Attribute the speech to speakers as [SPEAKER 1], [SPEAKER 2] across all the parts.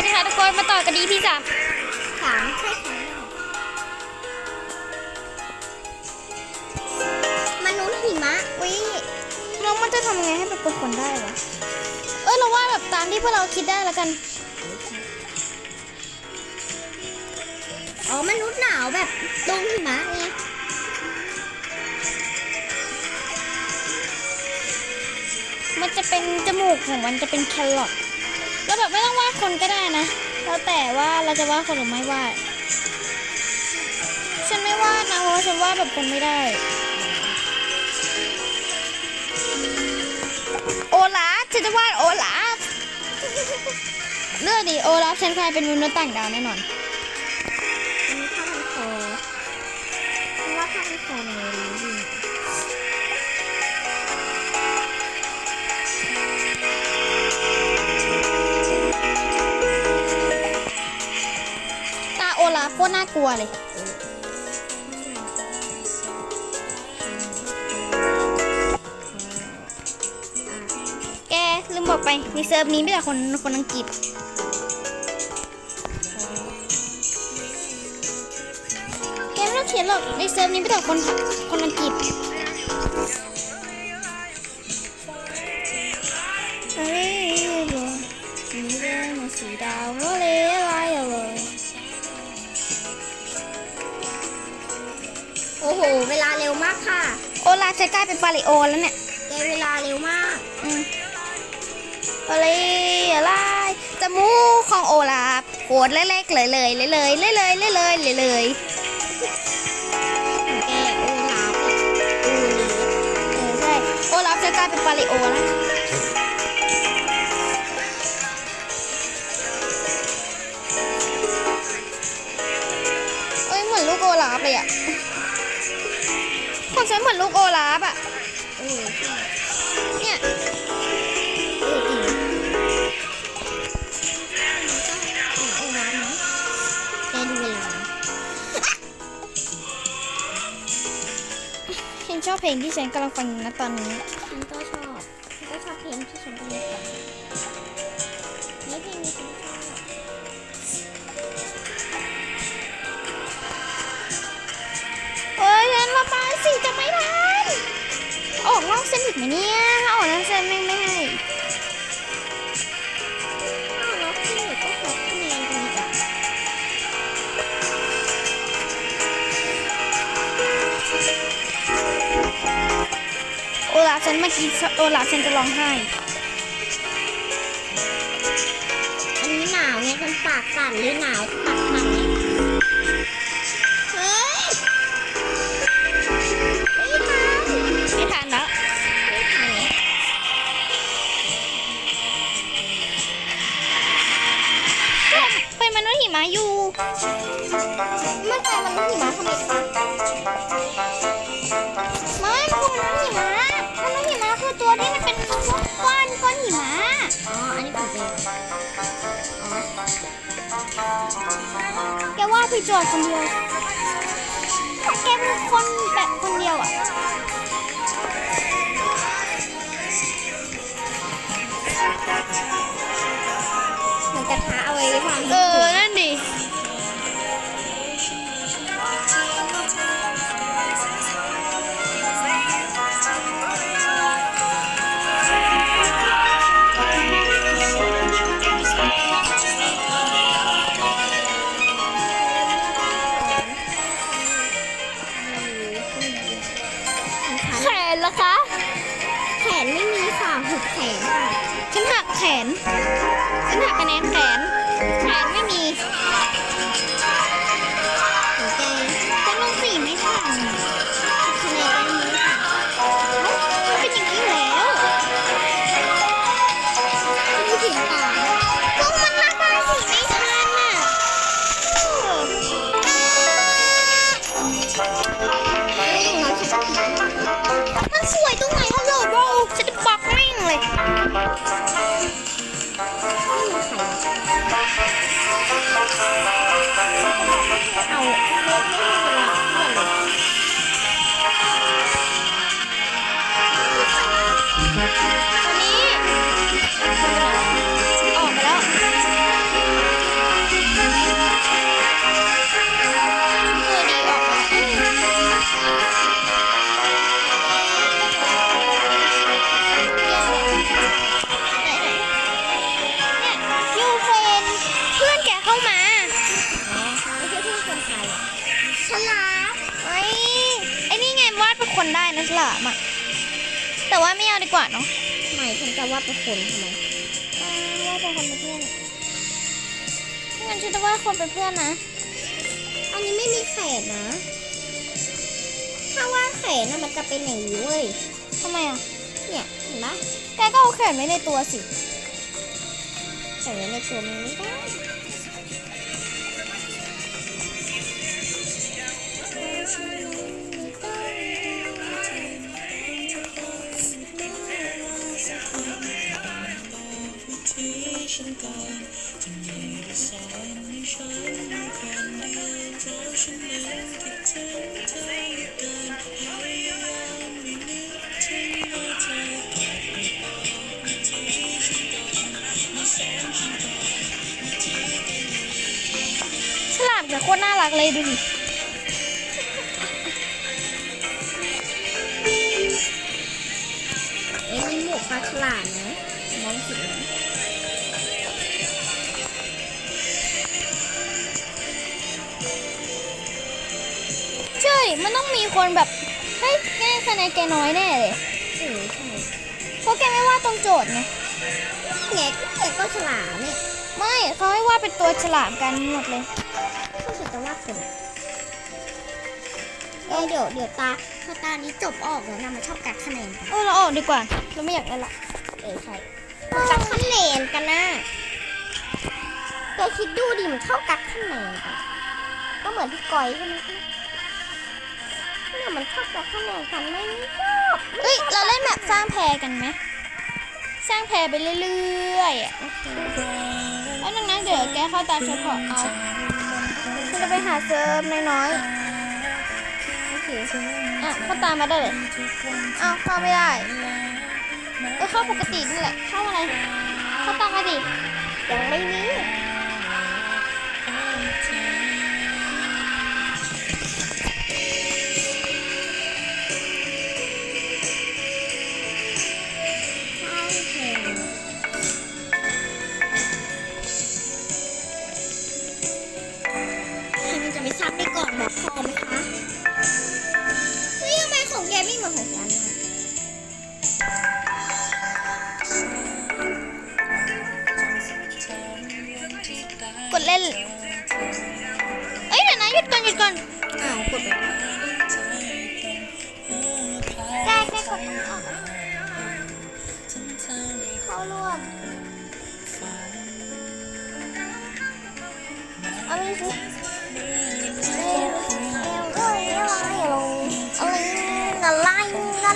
[SPEAKER 1] วัสดีค่ะทุกคนมาต่อกันดีที่สาม
[SPEAKER 2] สามใช่ค่ะมนุษย์หิมะ
[SPEAKER 1] วิน้องมันจะทำไงให้แบบเป็นคนได้วะเออเราว่าแบบตามที่พวกเราคิดได้แล้วกัน
[SPEAKER 2] อ๋อมนุษย์หนาวแบบลงหิมะไง
[SPEAKER 1] มันจะเป็นจมูกของมันจะเป็นแครอท แบบไม่ต้องวาดคนก็ได้นะ แล้วแต่ว่าเราจะวาดคนหรือไม่วาด ฉันไม่วาดนะเพราะว่าฉันวาดแบบคนไม่ได้ โอลาฟฉันจะวาดโอลาฟเลือกดิโอลาฟฉันกลายเป็นมนุษย์ต่างดาวแน่นอน
[SPEAKER 2] อันนี้ผ้าพันคว่าผ้าพันคอมันเลย
[SPEAKER 1] คตรน่ากลัวเลยแกลืมบอกไปในเซิร์ฟนี้ไม่แต่คนคนอังกฤษแกไม่ต้องเขียนหรอกในเซิร์ฟนี้ไม่แต่คนคนอังกฤษ จะกลายเป็นปาริโอแล้วเนี่ย
[SPEAKER 2] แกเวลาเร็วมาก
[SPEAKER 1] อืมอะไรอะไรจมูกของโอลาฟโคตรเล็กๆเลยเลยเลยเลยเลยเลยเลยเลยเลยเลย
[SPEAKER 2] แกโอลาฟโอเลส
[SPEAKER 1] เออใช่โอลาฟจะกลายเป็นปาริโอแล้ว ฟั
[SPEAKER 2] งอ
[SPEAKER 1] ยู่นะตอนนี้
[SPEAKER 2] ฉันก็ชอบฉันก็ชอบเพลงที่ฉันกำลังฟังนี่เพลงนี้ฉันชอบ
[SPEAKER 1] เอ้ยฉันระบายสีจะไม่ทันออกนอกเส้นอีกไหมเนี่ยถ้าออกนอกเส้นไม่ไม่ให้
[SPEAKER 2] ลา
[SPEAKER 1] ฟฉันเมื่อกี้โอลาฟฉันจะร้องไห้
[SPEAKER 2] อันนี้หนาวไงมันปากสั่นหรือหนาวปากสั่นเนี่ยเฮ้ยไม่ทัน
[SPEAKER 1] ไม่ทันแล้ว
[SPEAKER 2] ไม่ทัน
[SPEAKER 1] เป็นมนุษย์หิมะอยู่
[SPEAKER 2] เมื่อไหร่มันหิมะทำไมคะ
[SPEAKER 1] ไม่มันคือมนุษย์หิมะ ก้อนก้อนหิมะ
[SPEAKER 2] อ๋อ อันนี้ผมเป็นอ๋อ
[SPEAKER 1] แกว่าพี่โจทย์คนเดียว แกเป็นคนแบบคนเดียวอะ
[SPEAKER 2] เหมือนกระทะเอาไว้วาง
[SPEAKER 1] เออ 那我，那我，那我， คร
[SPEAKER 2] ค
[SPEAKER 1] นได้นะฉลามอะแต่ว่าไม่เอาดีกว่าเนาะ
[SPEAKER 2] ทำไมฉันจะว่าเป็นคนทำไม
[SPEAKER 1] อ่าว่าเป็นคนเป็นเพื่อนงั้นฉันจะว่าคนเป็นเพื่อนนะ
[SPEAKER 2] อันนี้ไม่มีแขนนะ ถ้าว่าแขนน่ะมันจะเป็นอย่างนี้เว้ย
[SPEAKER 1] ทำไมอะ
[SPEAKER 2] เนี่ยเห็นปะ
[SPEAKER 1] แกก็เอาแขนไว้ในตัวสิ
[SPEAKER 2] แต่ไว้ในตัวมันไม่ได้
[SPEAKER 1] มันต้องมีคนแบบเฮ้ยแกคะแนนแกน้อยแน่เลย
[SPEAKER 2] เออใช่
[SPEAKER 1] เพราะแกไม่ว่าดตรงโจทย์ไง
[SPEAKER 2] แงก็ก็ฉลามเนี่ย
[SPEAKER 1] ไม่เขาให้วาดเป็นตัวฉลามกันหมดเลย
[SPEAKER 2] ก็ฉันจะว่าคนเอ้ยเดี๋ยวเดี๋ยวตาพอตานี้จบออกแล้วนะมันชอบกัดคะแนนกัน
[SPEAKER 1] เออเราออกดีกว่าเราไม่อยากได้ละ
[SPEAKER 2] เออใช่กัดคะแนนกันนะแกคิดดูดิมันชอบกัดคะแนนกันก็เหมือนพี่ก้อยใช่ไหม เนี่ยมันชอบกัดคะแนนกันไม่ชอบ
[SPEAKER 1] เอ้ย เราเล่นแบบสร้างแพรกันไหม สร้างแพรไปเรื่อยๆอะแล้วดังนั้นเดี๋ยวแกเข้าตามเฉพาะเอาฉันจะไปหาเซิร์ฟน้อย
[SPEAKER 2] โอเค
[SPEAKER 1] ๆอะเข้าตามมาได้เลยอ้าวเข้าไม่ได้เออเข้าปกตินี่แหละเข้าอะไร เข้าตามมาดิ
[SPEAKER 2] ยังไม่มี ซับไปก่อนบอกพอไหมคะเฮ้ยทำไมของแกไม่เหมือนของฉัน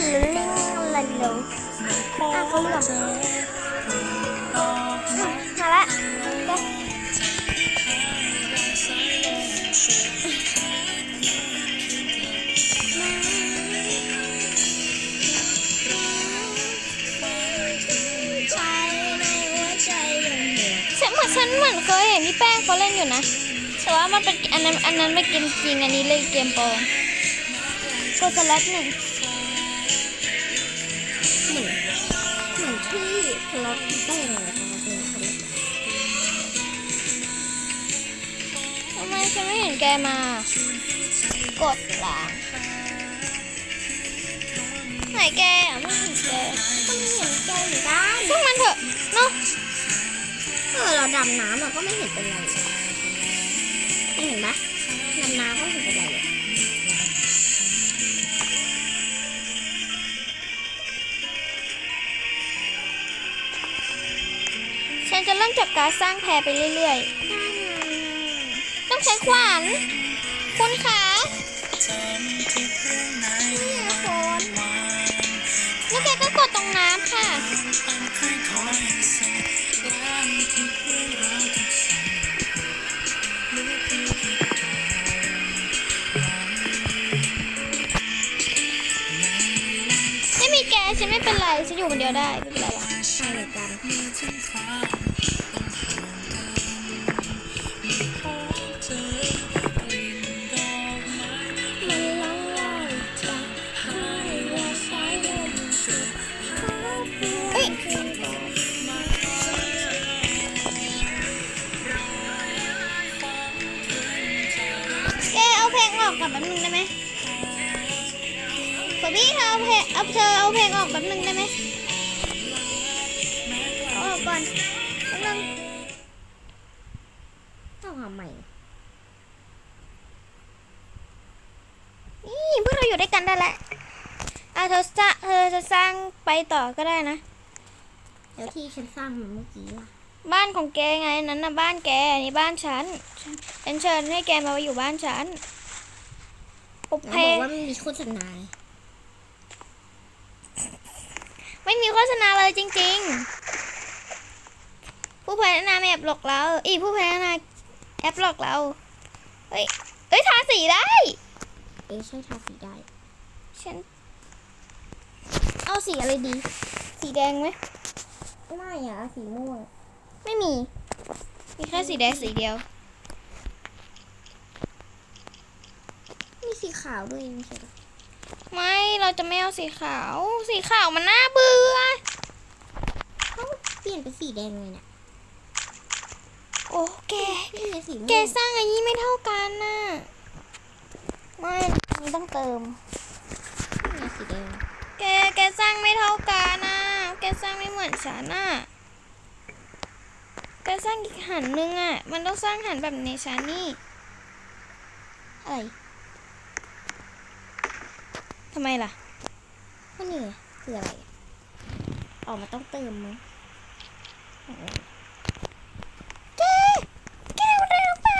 [SPEAKER 1] ลิงอะไรลงอะเขาเลือกมาละแก
[SPEAKER 2] ใช่ในหัวใจยังเหนื่อย
[SPEAKER 1] ฉันเหมือนฉันเหมือนเคยเห็นพี่แป้งเขาเล่นอยู่นะ แต่ว่ามันเป็นอันนั้นอันนั้นไม่เกมจริงอันนี้เลยเกมโปรกดสลัดหนึ่ง ฉันไม่เห็นแกมา กดหล้างไหนแกอะไม่เห็นแก
[SPEAKER 2] ก็ไม่เห็นแกเหมือนกัน
[SPEAKER 1] ช่างมันเถอะเนาะ
[SPEAKER 2] เออเราดำน้ำเราก็ไม่เห็นเป็นไรเลยเห็นปะดำน้ำก็ไม่เห็นเป็นไรเลย
[SPEAKER 1] ฉันจะเริ่มจากการสร้างแพรไปเรื่อยๆ ใช้ขวานคุณขา
[SPEAKER 2] นี่คน
[SPEAKER 1] แล้วแกก็กดตรงน้ำค่ะ ไม่มีแกฉันไม่เป็นไร ฉันอยู่คนเดียวได้ไม่เป็นไรหรอก บนึงได้ไหมคนบบี้เธอเอาเพลงเอาเธอเอาเพลงออกแป๊บนึงได้ไหมเอาออกก่อนแป๊บนึง
[SPEAKER 2] ต้องทำใหม่
[SPEAKER 1] นี่พวกเราอยู่ด้วยกันได้แล้วอะเธอจะเธอจะสร้างไปต่อก็ได้นะ
[SPEAKER 2] แล้วที่ฉันสร้างมันเมื่อกี้ล่ะ
[SPEAKER 1] บ้านของแกไงนั้นนะบ้านแกอันนี้บ้านฉันฉันเชิญให้แกมาอยู่บ้านฉันปุบ
[SPEAKER 2] แล้ว
[SPEAKER 1] เพ
[SPEAKER 2] บอกว่ามันมีโฆษณา
[SPEAKER 1] ไม่มีโฆษณาเลยจริง ๆ ผู้พัฒนาแอบหลอกเราอีผู้พัฒนาแอปหลอกเราเฮ้ยเฮ้ยทาสีได้
[SPEAKER 2] เอ๊ะใช่ทาสีได้
[SPEAKER 1] ฉัน เอาสีอะไรดี สีแดงไหม
[SPEAKER 2] ไม่อะสีม่วง
[SPEAKER 1] ไม่มี มีแค่สีแดงสีเดียว
[SPEAKER 2] มีสีขาวด้วยไม่ใช่เหรอ
[SPEAKER 1] ไม่เราจะไม่เอาสีขาว สีขาวมันน่าเบื่อ
[SPEAKER 2] เขาเปลี่ยนเป็นสีแดงเลยเนี่ย
[SPEAKER 1] โอ้แก
[SPEAKER 2] นี่ไงสีม่วง
[SPEAKER 1] แกสร้างอันนี้ไม่เท่ากันน่ะไม่อันนี้ต้องเติม
[SPEAKER 2] นี่ไงสีแดง
[SPEAKER 1] แกแกสร้างไม่เท่ากันน่ะแกสร้างไม่เหมือนฉันน่ะแกสร้างอีกหันนึงอะ มันต้องสร้างหันแบบในฉันนี่อะไร ทำไมล่ะ
[SPEAKER 2] ก็นี่ไงคืออะไรอะออกมาต้องเติมมั้ง
[SPEAKER 1] แกแกทำอะไรลงไป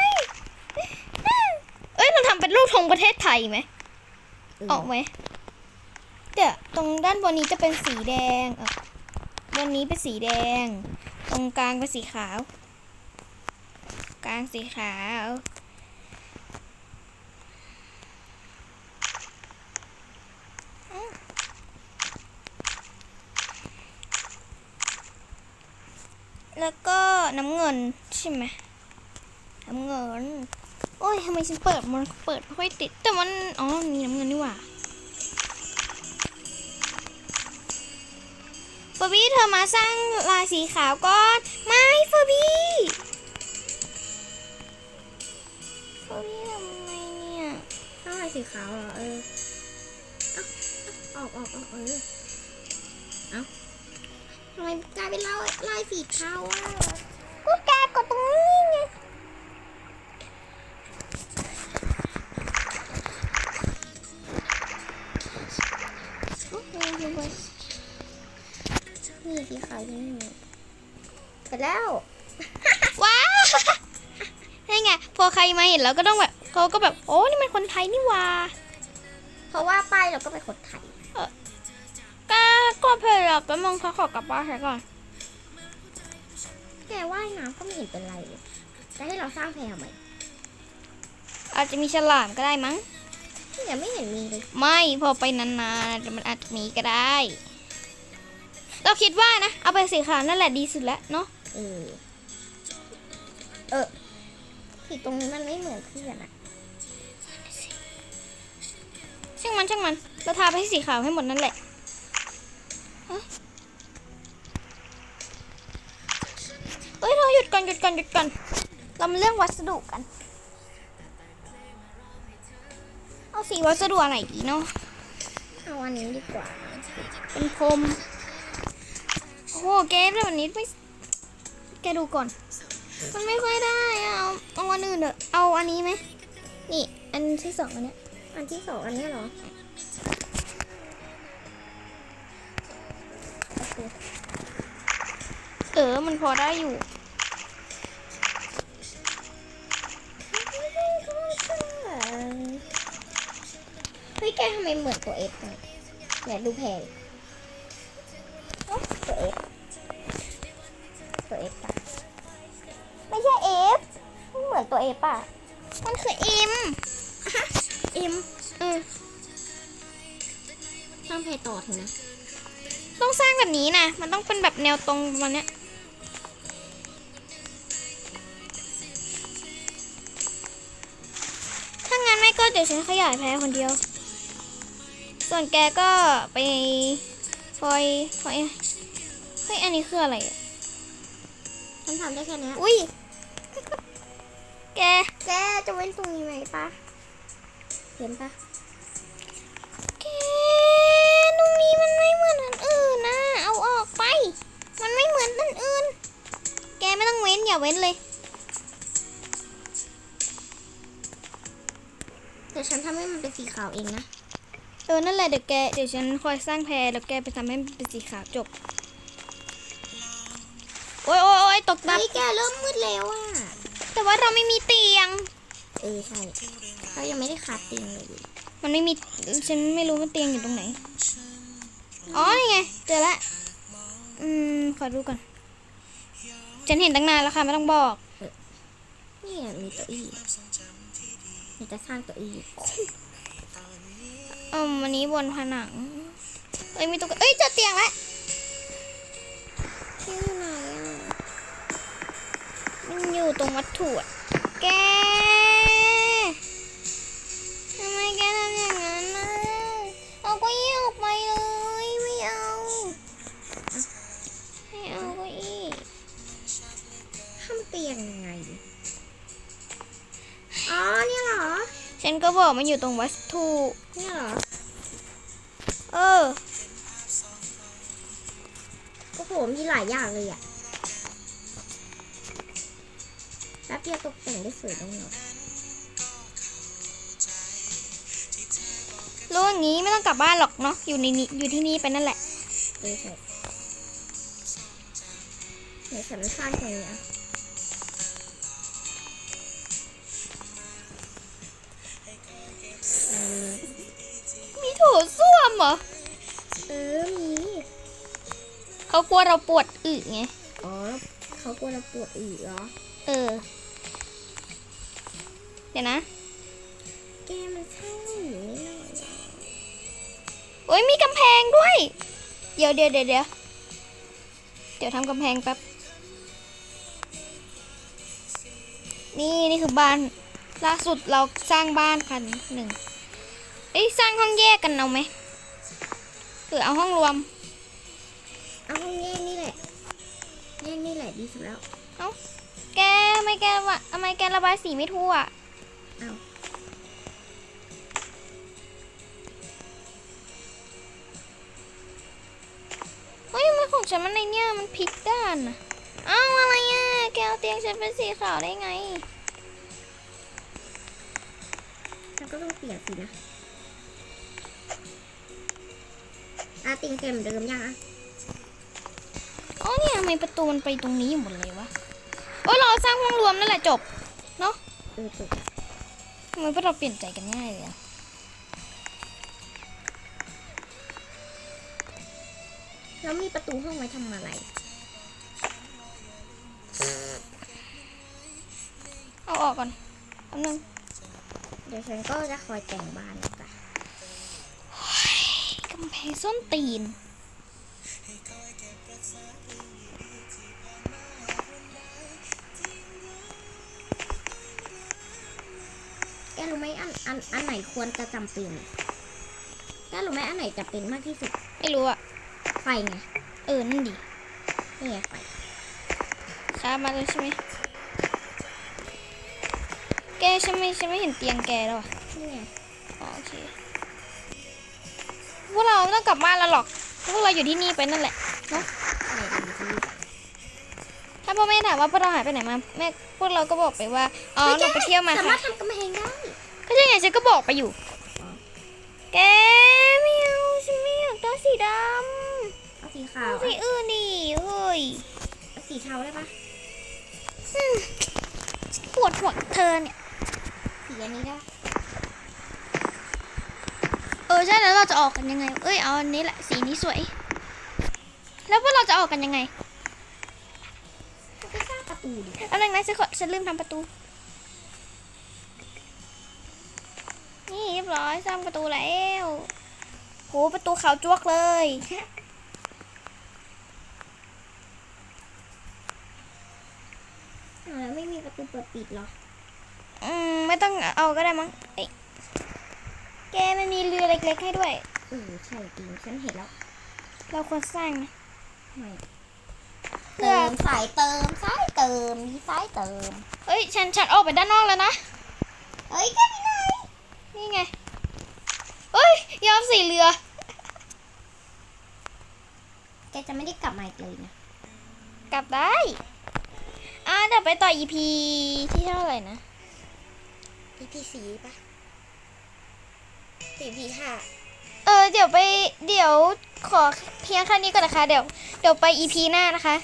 [SPEAKER 1] เอ้ยเราทำเป็นรูปธงประเทศไทยไหม ออกไหมเดี๋ยวตรงด้านบนนี้จะเป็นสีแดงเออบนนี้เป็นสีแดง ตรงกลางเป็นสีขาว กลางสีขาวแล้วก็ น้ำเงินใช่ไหมน้ำเงิน โอ้ยทำไมฉันเปิดมันเปิดไม่ค่อยติด แต่มัน อ๋อ มีน้ำเงินนี่หว่าฟอร์บี้เธอมาสร้างลายสีขาวก่อน ไม่ฟอร์บี้ฟอร์บี้ทำไมเนี่ย
[SPEAKER 2] ถ้าลายสีขาวเหรอ เออออกออกออกเออเอ้าทำไมกลายเป็นลายลายสีเทาอะ
[SPEAKER 1] ก็แกกดตรงนี้ไง
[SPEAKER 2] โอ้โหดูไปนี่สีขาวนี่ไปแล้ว
[SPEAKER 1] ว้าวนี่ไง พอใครมาเห็นแล้วก็ต้องแบบเขาก็แบบ โอ้ นี่มันคนไทยนี่หว่า
[SPEAKER 2] เพราะว่าป้ายเราก็เป็นคนไทย
[SPEAKER 1] ก็ก็เพลย์แป๊บนึงเขาขอกลับบ้านใช้ก่อน
[SPEAKER 2] แกว่ายน้ำก็ไม่เห็นเป็นไรเลยจะให้เราสร้างแพทำไม
[SPEAKER 1] อาจจะมีฉลามก็ได้มั้ง
[SPEAKER 2] เนี่ยไม่เห็นมีเลย
[SPEAKER 1] ไม่พอไปนานๆเดี๋ยวมันอาจจะมีก็ได้ เราคิดว่านะ เอาไปสีขาวนั่นแหละดีสุดแล้วเนาะ
[SPEAKER 2] เออเออสีตรงนี้มันไม่เหมือนเพื่อนอะ
[SPEAKER 1] ช่างมันช่างมันเราทาไปให้สีขาวให้หมดนั่นแหละ เอ้ยเราหยุดก่อนหยุดก่อนหยุดก่อนเรามาเรื่องวัสดุกัน เอาสีวัสดุอะไรดีเนาะ
[SPEAKER 2] เอาอันนี้ดีกว่า
[SPEAKER 1] เป็นพรมโอ้โหเกมแบบนี้ไม่แกดูก่อน มันไม่ค่อยได้อะเอาเอาอันอื่นเถอะเอาอันนี้ไหมนี่ อันที่สองอันเนี้ย
[SPEAKER 2] อันที่สองอันนี้เหรอ
[SPEAKER 1] ออมันพอได้อยู่
[SPEAKER 2] เฮ้ยแกทำไมเหมือนตัวเอฟเนี่ยเนี่ยดูแพงตัวเอฟตัวเอฟปะ
[SPEAKER 1] ไม่ใช่เอฟ
[SPEAKER 2] เหมือนตัวเอฟป่ะ
[SPEAKER 1] มันคือเอ็ม
[SPEAKER 2] เอ็ม
[SPEAKER 1] เออ
[SPEAKER 2] สร้างแพรต่อเถอะนะ
[SPEAKER 1] ต้องสร้างแบบนี้นะ มันต้องเป็นแบบแนวตรงประมาณเนี้ย ดี๋ฉันขยายแพ้คนเดียว ส่วนแกก็ไปคอยคอยเฮ้ยอันนี้คืออะไรคำ
[SPEAKER 2] ถามได้แค่นี้
[SPEAKER 1] อุ้ยแก
[SPEAKER 2] แกจะเว้นตรงนี้ไหมปะเห็นปะ
[SPEAKER 1] แกตรงนี้มันไม่เหมือนอันอื่นนะเอาออกไป มันไม่เหมือนอันอื่น แกไม่ต้องเว้นอย่าเว้นเลย
[SPEAKER 2] ดี๋ยวฉันทำให้มันเป็นสีขาวเองนะ
[SPEAKER 1] เออ นั่นแหละเดี๋ยวแก เดี๋ยวฉันคอยสร้างแพรแล้วแกไปทำให้มันเป็นสีขาวจบ โอ้ยโอ้ยโอ้ยตก
[SPEAKER 2] เฮ้
[SPEAKER 1] น้ำ
[SPEAKER 2] ยแกเริ่มมืดแล้วอะ
[SPEAKER 1] แต่ว่าเราไม่มีเตียง
[SPEAKER 2] เออใช่เขายังไม่ได้คาดเตียงเลยดิ
[SPEAKER 1] มันไม่มี ฉันไม่รู้ว่าเตียงอยู่ตรงไหน อ๋อ นี่ไง เจอละอืม ขอดูก่อน ฉันเห็นตั้งนานแล้วค่ะ ไม่ต้องบอก
[SPEAKER 2] นี่อะมีเก้าอี้ มีจะสร้างเก้าอี้
[SPEAKER 1] เออวันนี้บนผนัง เอ้ยมีตุ๊กเอ้ยเจอเตียงแล้ว
[SPEAKER 2] ที่อยู่ไหนอะ
[SPEAKER 1] มันอยู่ตรงวัตถุอะแก ฉันก็บอกมันอยู่ตรงวัตถุ
[SPEAKER 2] เนี่ยเหรอ
[SPEAKER 1] เออ
[SPEAKER 2] โอ้โหมีหลายอย่างเลยอะแป๊บเดียวตกแต่งได้สวยแน่นอน
[SPEAKER 1] รู้อย่างนี้ไม่ต้องกลับบ้านหรอกเนาะอยู่ในนี้อยู่ที่นี่ไปนั่นแหละ
[SPEAKER 2] เออใช่ไหนฉันไม่สร้างตรงนี้อะ เห
[SPEAKER 1] รอ
[SPEAKER 2] เออมี
[SPEAKER 1] เขากลัวเราปวดอึไง
[SPEAKER 2] อ๋อ เขากลัวเราปวดอีกเหรอ
[SPEAKER 1] เออ เดี๋ยวนะ
[SPEAKER 2] แกมันช่างหนีไม่หน่อยเหรอ
[SPEAKER 1] โอ้ยมีกำแพงด้วย เดี๋ยวเดี๋ยวเดี๋ยวเดี๋ยวเดี๋ยวทำกำแพงแป๊บ นี่นี่คือบ้าน ล่าสุดเราสร้างบ้านกันหนึ่ง เอ้ยสร้างห้องแยกกันเอาไหม หรือเอาห้องรวม
[SPEAKER 2] เอาห้องแยกนี่แหละแยกนี่แหละดีสุดแล้ว
[SPEAKER 1] แกทำไมแกวะทำไมแกระบายสีไม่ทั่ว
[SPEAKER 2] อ้าว
[SPEAKER 1] เฮ้ยทำไมันของฉันมันในเนี่ยมันพลิกด้านอะอ้าวอะไรอะแกเอาเตียงฉันเป็นสีขาวได้ไง
[SPEAKER 2] ฉันก็ต้องเปลี่ยนสินะาติงเต็มเดิมยังอะ
[SPEAKER 1] อ๋อเนี่ยทำไมประตูมันไปตรงนี้หมดเลยวะโอ้ยเราสร้างห้องรวมนั่นแหละจบ เนาะ
[SPEAKER 2] เออถูก
[SPEAKER 1] ทำไมพวกเราเปลี่ยนใจกันง่ายเลยอะ
[SPEAKER 2] แล้วมีประตูห้องไว้ทำอะไร
[SPEAKER 1] เอาออกก่อนแป๊บนึง
[SPEAKER 2] เดี๋ยวฉันก็จะคอยแต่งบ้านจ้ะ
[SPEAKER 1] กำแพง ส้นตีน
[SPEAKER 2] แกรู้ไหมอันอันอันไหนควรจะจำเป็นแกรู้ไหมอันไหนจะเป็นมากที่สุด
[SPEAKER 1] ไม่รู้อะ
[SPEAKER 2] ไฟไง
[SPEAKER 1] เออ นั่นดิ
[SPEAKER 2] นี่ไงไฟ
[SPEAKER 1] ค้ามาแล้วใช่ไหม แกฉันไม่ฉันไม่เห็นเตียงแกแล้วอะ
[SPEAKER 2] นี่ไง
[SPEAKER 1] อ๋อโอเค พวกเราไม่ต้องกลับบ้านแล้วหรอกพวกเราอยู่ที่นี่ไปนั่นแหละ
[SPEAKER 2] ไหนดีที่
[SPEAKER 1] ถ้าพ่อแม่ถามว่าพวกเราหายไปไหนมาแม่พวกเราก็บอกไปว่าอ๋อหนูไปเที่ยวมา
[SPEAKER 2] สา
[SPEAKER 1] ค่ะ
[SPEAKER 2] มารถทำกำแพงได้
[SPEAKER 1] ก็ใช่ไงฉันก็บอกไปอยู่
[SPEAKER 2] อ๋อ
[SPEAKER 1] แกไม่เอาฉันไม่อยากได้สีด
[SPEAKER 2] เอาสีำขาว
[SPEAKER 1] เอาสีอื่นดิเฮ้ย
[SPEAKER 2] เอาสีเทาได้ปะ
[SPEAKER 1] อืมปวดหัวกับเธอเนี่ย
[SPEAKER 2] สีอันนี้ได้
[SPEAKER 1] เออใช่แล้วเราจะออกกันยังไง เอ้ยเอาอันนี้แหละสีนี้สวย แล้วพวกเราจะออกกันยังไง
[SPEAKER 2] ก็ไปสร้างประตูดิ
[SPEAKER 1] เอาหนึ่งนะฉันขอฉันลืมทำประตู นี่เรียบร้อยสร้างประตูแล้วโหประตูขาวจ้วกเลย
[SPEAKER 2] อ้าวแล้วไม่มีประตูเปิดปิดเหรอ
[SPEAKER 1] อืม ไม่ต้องเอาก็ได้มั้งเอ้ย แกมันมีเรือเล็กๆให้ด้วย
[SPEAKER 2] เออใช่จริงฉันเห็นแล้ว
[SPEAKER 1] เราควรสร้างนะ
[SPEAKER 2] ไม่
[SPEAKER 1] เพื่อ
[SPEAKER 2] เติมสายเติมสายเติมมีสายเติม
[SPEAKER 1] เอ้ยฉันฉันออกไปด้านนอกแล้วนะ
[SPEAKER 2] เอ้ยแกไปไหน
[SPEAKER 1] นี่ไงเอ้ยยอมสีเรือ
[SPEAKER 2] แกจะไม่ได้กลับมาอีกเลยนะ
[SPEAKER 1] กลับได้ อ่าเดี๋ยวไปต่อ EP ที่เท่าไหร่นะ
[SPEAKER 2] EP สี่ปะ EP ห้า
[SPEAKER 1] เออ เดี๋ยวไป เดี๋ยวขอเพียงแค่นี้ก่อนนะคะ เดี๋ยว เดี๋ยวไปอีพีหน้านะคะ